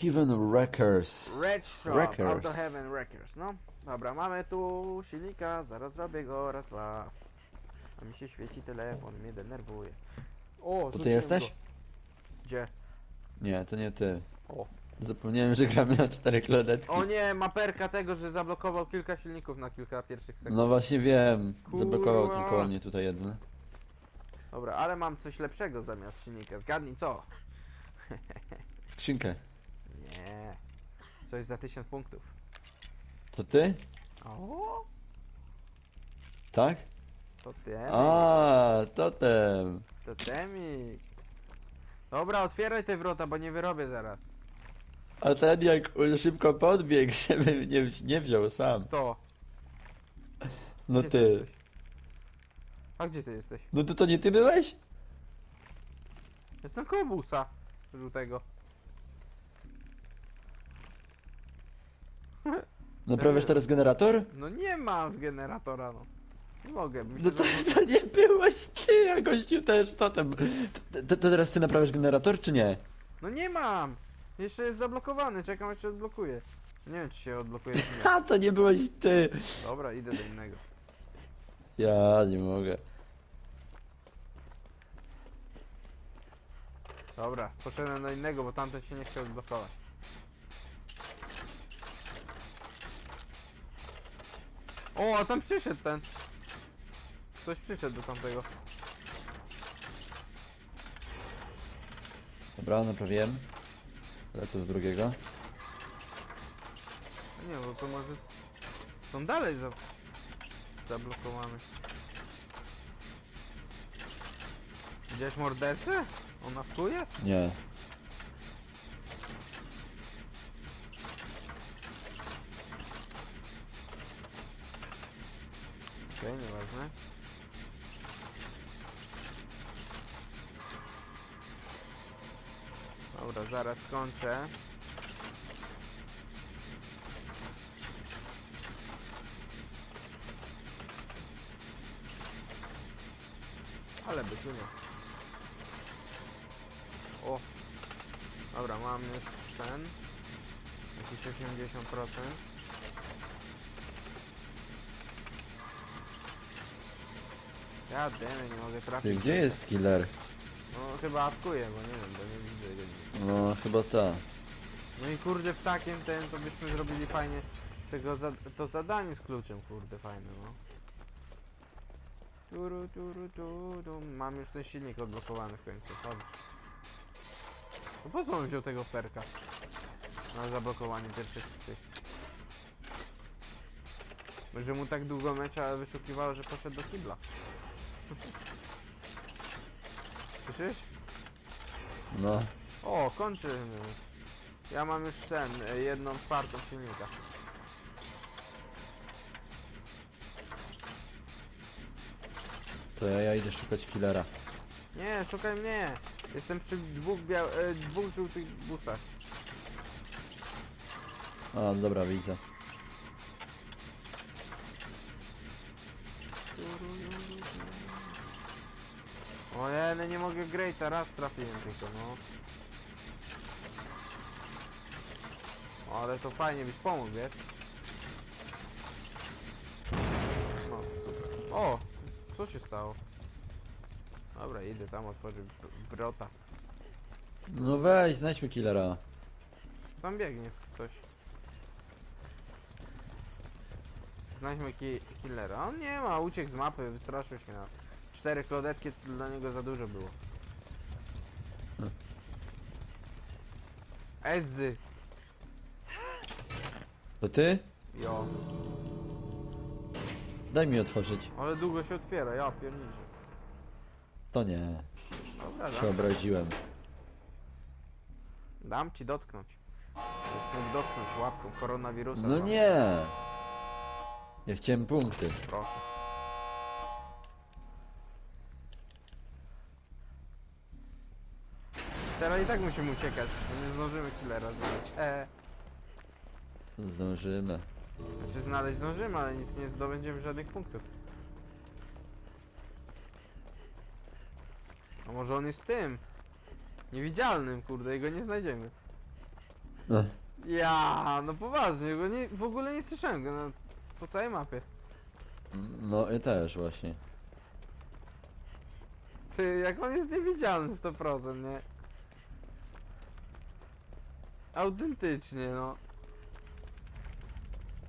Heaven Wreckers. Red Shop, Wreckers. Auto Heaven Wreckers, no. Dobra, mamy tu silnika, zaraz zrobię go, raz, dwa. A mi się świeci telefon, mnie denerwuje. O, To ty jesteś? Go. Gdzie? Nie, to nie ty. O. Zapomniałem, że gramy na cztery klodetki. O nie, maperka tego, że zablokował kilka silników na kilka pierwszych sekund. No właśnie wiem. Zablokował Kurwa. tylko mnie tutaj jeden. Dobra, ale mam coś lepszego zamiast silnika. Zgadnij co? Skrzynkę. Nie. Coś za 1000 punktów. To ty? O, Tak? to ty. A, totem. To temik. Dobra, otwieraj te wrota, bo nie wyrobię zaraz. A ten jak szybko podbiegł, żeby nie, nie wziął sam. To. No Gdzie ty. jesteś? A gdzie ty jesteś? No to to nie ty byłeś? Jestem koło busa żółtego. Naprawiasz teraz generator? No nie mam generatora, no. Nie mogę. No Myślę, to, że... to nie byłeś ty, a gościu też totem. To, to, to teraz ty naprawiasz generator, czy nie? No nie mam! Jeszcze jest zablokowany, czekam aż się odblokuje. Nie wiem czy się odblokuje czy nie. A, to nie byłeś ty. Dobra, idę do innego. Ja nie mogę. Dobra, poszedłem do innego, bo tamten się nie chciał odblokować. O, a tam przyszedł ten. Ktoś przyszedł do tamtego. Dobra, naprawiłem. Lecę do drugiego. A Nie, bo to może... Są dalej za... zablokowane. Widziałeś mordercę? Ona wkuje? Nie. Okej, nieważne. Dobra, zaraz kończę. Ale by tu nie. O! Dobra, mam już ten. Jakiś 80%. Ja dymy, nie mogę trafić. Ty, gdzie jest killer? No chyba atkuje, bo nie wiem, bo nie widzę go nigdzie. No, chyba ta. No i kurde w takim ten to byśmy zrobili fajnie tego za to zadanie z kluczem, kurde fajne no. Turu, turu, turu. Mam już ten silnik odblokowany w końcu, chodź. No po co on wziął tego perka? Na zablokowanie pierwszych tych. Może mu tak długo mecza wyszukiwało, że poszedł do kibla. Słyszysz? No. O, kończymy. Ja mam już ten, e, jedną czwartą silnika. To ja, ja idę szukać killera. Nie, szukaj mnie. Jestem przy dwóch biał... E, dwóch żółtych busach. A, dobra, widzę. Ojej, no nie mogę Greata, raz trafiłem tylko, no. O, ale to fajnie byś pomógł, wiesz? No, super. O! Co się stało? Dobra, idę tam otworzyć br- brota. No weź, znajdźmy killera. Tam biegnie ktoś. Znajdźmy ki killera. On nie ma, uciekł z mapy, wystraszył się nas. Cztery klodetki to dla niego za dużo było. Hmm. Ezy! To ty? Jo. Daj mi otworzyć. Ale długo się otwiera, ja pierniczę. To nie. Dobra, Się dam, obraziłem. dam ci dotknąć. Byś mógł dotknąć łapką koronawirusa. No dwa. nie. Ja chciałem punkty. Proszę. Teraz i tak musimy uciekać, bo nie zdążymy killera znaleźć. E, Zdążymy. znaczy znaleźć zdążymy, ale nic nie zdobędziemy żadnych punktów. A może on jest tym? Niewidzialnym, kurde, i go nie znajdziemy. Ech. Ja, no poważnie, go nie, w ogóle nie słyszałem go no, po całej mapie. No i też właśnie. Ty, jak on jest niewidzialny 100%, nie? Autentycznie, no.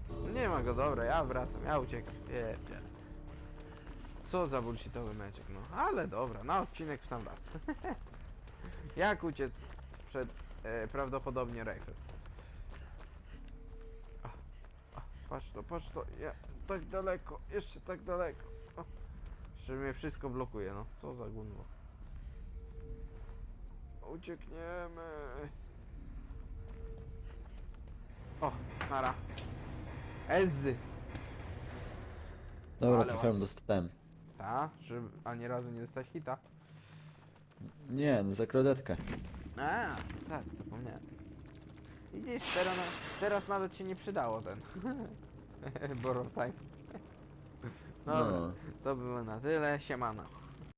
No Nie ma go, dobra, ja wracam, ja uciekam. Nie. Co za bullshitowy meczek, no. Ale dobra, na odcinek w sam raz. Jak uciec przed e, prawdopodobnie a, Patrz to, patrz to, ja, tak daleko, jeszcze tak daleko. O, jeszcze mnie wszystko blokuje, no. Co za gunwo. Uciekniemy. O, nara. Ezy. Dobra, Ale trafiłem, ładnie. dostałem. Ta, żeby ani razu nie dostać hita. Nie, no za kredetkę. A, tak, zapomniałem. Widzisz, teraz, na, teraz nawet się nie przydało ten. Borrow time. Dobra, No. to było na tyle, siemano.